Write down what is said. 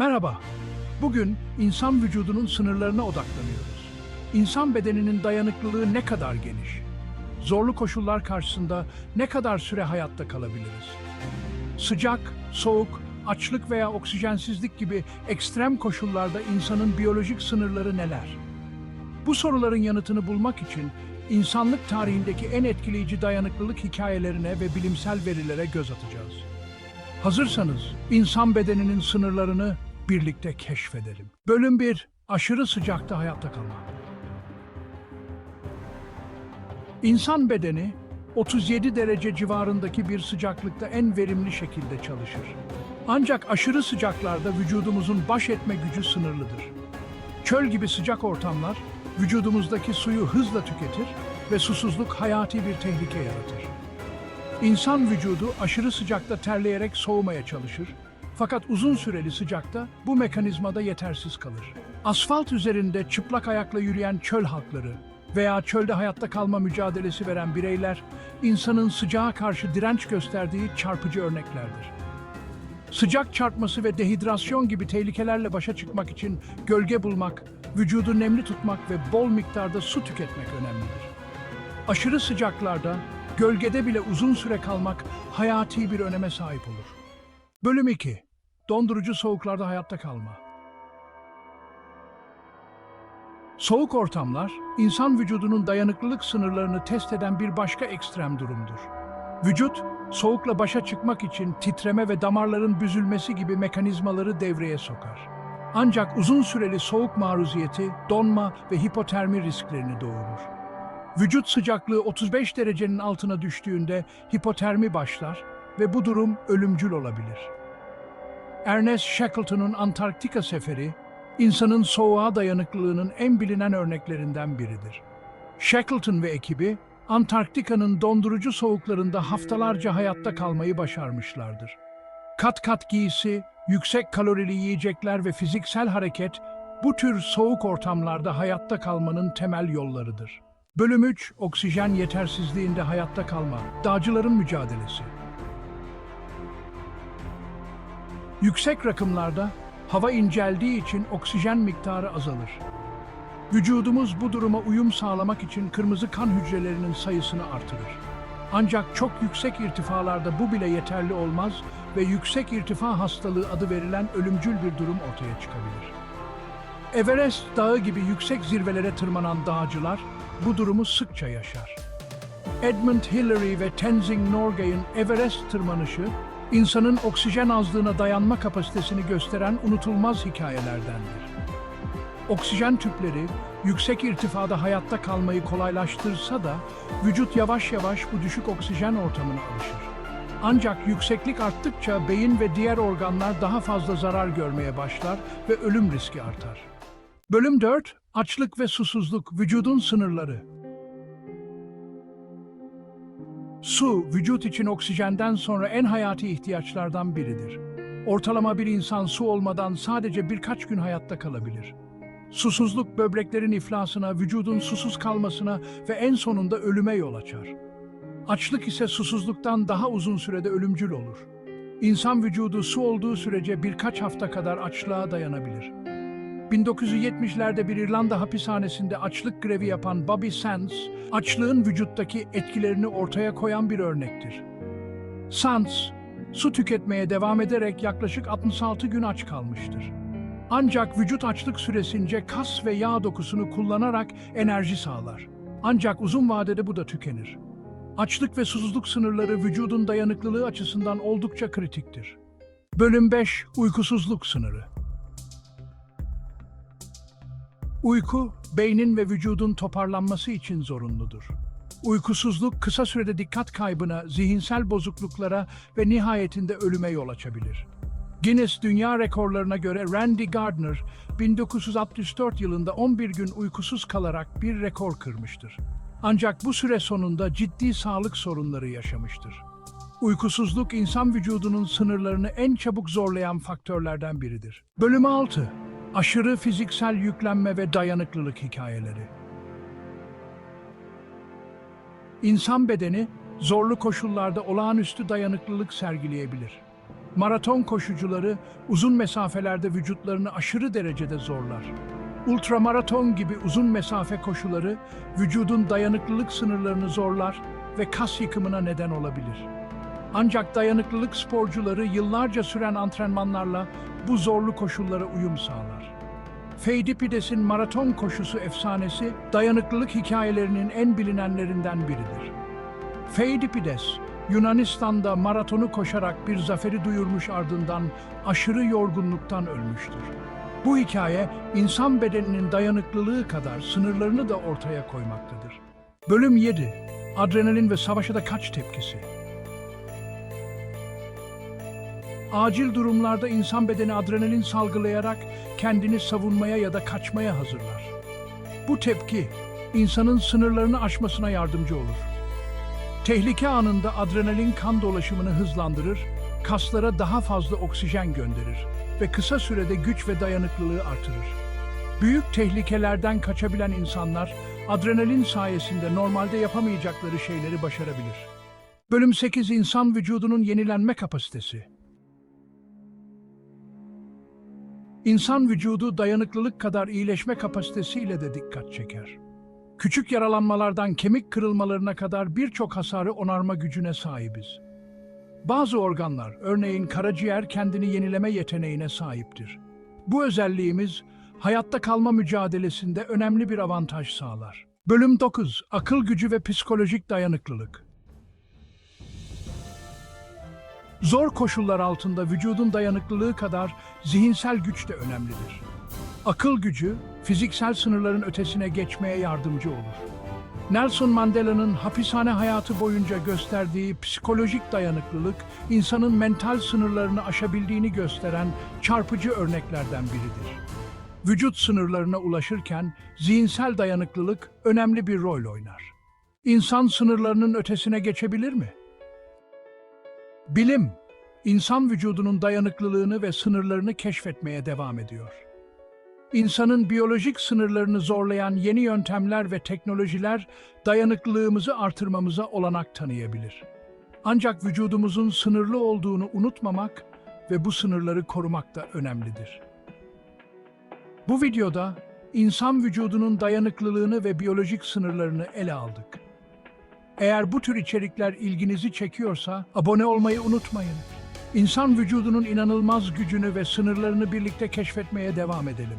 Merhaba. Bugün insan vücudunun sınırlarına odaklanıyoruz. İnsan bedeninin dayanıklılığı ne kadar geniş? Zorlu koşullar karşısında ne kadar süre hayatta kalabiliriz? Sıcak, soğuk, açlık veya oksijensizlik gibi ekstrem koşullarda insanın biyolojik sınırları neler? Bu soruların yanıtını bulmak için insanlık tarihindeki en etkileyici dayanıklılık hikayelerine ve bilimsel verilere göz atacağız. Hazırsanız insan bedeninin sınırlarını birlikte keşfedelim. Bölüm 1. Aşırı sıcakta hayatta kalma. İnsan bedeni 37 derece civarındaki bir sıcaklıkta en verimli şekilde çalışır. Ancak aşırı sıcaklarda vücudumuzun baş etme gücü sınırlıdır. Çöl gibi sıcak ortamlar vücudumuzdaki suyu hızla tüketir ve susuzluk hayati bir tehlike yaratır. İnsan vücudu aşırı sıcakta terleyerek soğumaya çalışır. Fakat uzun süreli sıcakta bu mekanizmada yetersiz kalır. Asfalt üzerinde çıplak ayakla yürüyen çöl halkları veya çölde hayatta kalma mücadelesi veren bireyler insanın sıcağa karşı direnç gösterdiği çarpıcı örneklerdir. Sıcak çarpması ve dehidrasyon gibi tehlikelerle başa çıkmak için gölge bulmak, vücudu nemli tutmak ve bol miktarda su tüketmek önemlidir. Aşırı sıcaklarda gölgede bile uzun süre kalmak hayati bir öneme sahip olur. Bölüm 2. Dondurucu soğuklarda hayatta kalma. Soğuk ortamlar, insan vücudunun dayanıklılık sınırlarını test eden bir başka ekstrem durumdur. Vücut, soğukla başa çıkmak için titreme ve damarların büzülmesi gibi mekanizmaları devreye sokar. Ancak uzun süreli soğuk maruziyeti, donma ve hipotermi risklerini doğurur. Vücut sıcaklığı 35 derecenin altına düştüğünde hipotermi başlar ve bu durum ölümcül olabilir. Ernest Shackleton'un Antarktika seferi, insanın soğuğa dayanıklılığının en bilinen örneklerinden biridir. Shackleton ve ekibi, Antarktika'nın dondurucu soğuklarında haftalarca hayatta kalmayı başarmışlardır. Kat kat giysi, yüksek kalorili yiyecekler ve fiziksel hareket, bu tür soğuk ortamlarda hayatta kalmanın temel yollarıdır. Bölüm 3, oksijen yetersizliğinde hayatta kalma, dağcıların mücadelesi. Yüksek rakımlarda hava inceldiği için oksijen miktarı azalır. Vücudumuz bu duruma uyum sağlamak için kırmızı kan hücrelerinin sayısını artırır. Ancak çok yüksek irtifalarda bu bile yeterli olmaz ve yüksek irtifa hastalığı adı verilen ölümcül bir durum ortaya çıkabilir. Everest dağı gibi yüksek zirvelere tırmanan dağcılar bu durumu sıkça yaşar. Edmund Hillary ve Tenzing Norgay'ın Everest tırmanışı, insanın oksijen azlığına dayanma kapasitesini gösteren unutulmaz hikayelerdendir. Oksijen tüpleri yüksek irtifada hayatta kalmayı kolaylaştırsa da vücut yavaş yavaş bu düşük oksijen ortamına alışır. Ancak yükseklik arttıkça beyin ve diğer organlar daha fazla zarar görmeye başlar ve ölüm riski artar. Bölüm 4. Açlık ve susuzluk, vücudun sınırları. Su, vücut için oksijenden sonra en hayati ihtiyaçlardan biridir. Ortalama bir insan su olmadan sadece birkaç gün hayatta kalabilir. Susuzluk böbreklerin iflasına, vücudun susuz kalmasına ve en sonunda ölüme yol açar. Açlık ise susuzluktan daha uzun sürede ölümcül olur. İnsan vücudu su olduğu sürece birkaç hafta kadar açlığa dayanabilir. 1970'lerde bir İrlanda hapishanesinde açlık grevi yapan Bobby Sands, açlığın vücuttaki etkilerini ortaya koyan bir örnektir. Sands, su tüketmeye devam ederek yaklaşık 66 gün aç kalmıştır. Ancak vücut açlık süresince kas ve yağ dokusunu kullanarak enerji sağlar. Ancak uzun vadede bu da tükenir. Açlık ve susuzluk sınırları vücudun dayanıklılığı açısından oldukça kritiktir. Bölüm 5 Uykusuzluk sınırı Uyku, beynin ve vücudun toparlanması için zorunludur. Uykusuzluk kısa sürede dikkat kaybına, zihinsel bozukluklara ve nihayetinde ölüme yol açabilir. Guinness Dünya Rekorlarına göre Randy Gardner 1964 yılında 11 gün uykusuz kalarak bir rekor kırmıştır. Ancak bu süre sonunda ciddi sağlık sorunları yaşamıştır. Uykusuzluk insan vücudunun sınırlarını en çabuk zorlayan faktörlerden biridir. Bölüm 6. Aşırı fiziksel yüklenme ve dayanıklılık hikayeleri. İnsan bedeni zorlu koşullarda olağanüstü dayanıklılık sergileyebilir. Maraton koşucuları uzun mesafelerde vücutlarını aşırı derecede zorlar. Ultramaraton gibi uzun mesafe koşuları vücudun dayanıklılık sınırlarını zorlar ve kas yıkımına neden olabilir. Ancak dayanıklılık sporcuları yıllarca süren antrenmanlarla bu zorlu koşullara uyum sağlar. Feydipides'in maraton koşusu efsanesi dayanıklılık hikayelerinin en bilinenlerinden biridir. Feydipides, Yunanistan'da maratonu koşarak bir zaferi duyurmuş ardından aşırı yorgunluktan ölmüştür. Bu hikaye insan bedeninin dayanıklılığı kadar sınırlarını da ortaya koymaktadır. Bölüm 7. Adrenalin ve savaşa da kaç tepkisi. Acil durumlarda insan bedeni adrenalin salgılayarak kendini savunmaya ya da kaçmaya hazırlar. Bu tepki insanın sınırlarını aşmasına yardımcı olur. Tehlike anında adrenalin kan dolaşımını hızlandırır, kaslara daha fazla oksijen gönderir ve kısa sürede güç ve dayanıklılığı artırır. Büyük tehlikelerden kaçabilen insanlar adrenalin sayesinde normalde yapamayacakları şeyleri başarabilir. Bölüm 8 İnsan vücudunun yenilenme kapasitesi. İnsan vücudu dayanıklılık kadar iyileşme kapasitesiyle de dikkat çeker. Küçük yaralanmalardan kemik kırılmalarına kadar birçok hasarı onarma gücüne sahibiz. Bazı organlar, örneğin karaciğer kendini yenileme yeteneğine sahiptir. Bu özelliğimiz hayatta kalma mücadelesinde önemli bir avantaj sağlar. Bölüm 9. Akıl gücü ve psikolojik dayanıklılık. Zor koşullar altında vücudun dayanıklılığı kadar zihinsel güç de önemlidir. Akıl gücü, fiziksel sınırların ötesine geçmeye yardımcı olur. Nelson Mandela'nın hapishane hayatı boyunca gösterdiği psikolojik dayanıklılık, insanın mental sınırlarını aşabildiğini gösteren çarpıcı örneklerden biridir. Vücut sınırlarına ulaşırken zihinsel dayanıklılık önemli bir rol oynar. İnsan sınırlarının ötesine geçebilir mi? Bilim, insan vücudunun dayanıklılığını ve sınırlarını keşfetmeye devam ediyor. İnsanın biyolojik sınırlarını zorlayan yeni yöntemler ve teknolojiler dayanıklılığımızı artırmamıza olanak tanıyabilir. Ancak vücudumuzun sınırlı olduğunu unutmamak ve bu sınırları korumak da önemlidir. Bu videoda insan vücudunun dayanıklılığını ve biyolojik sınırlarını ele aldık. Eğer bu tür içerikler ilginizi çekiyorsa abone olmayı unutmayın. İnsan vücudunun inanılmaz gücünü ve sınırlarını birlikte keşfetmeye devam edelim.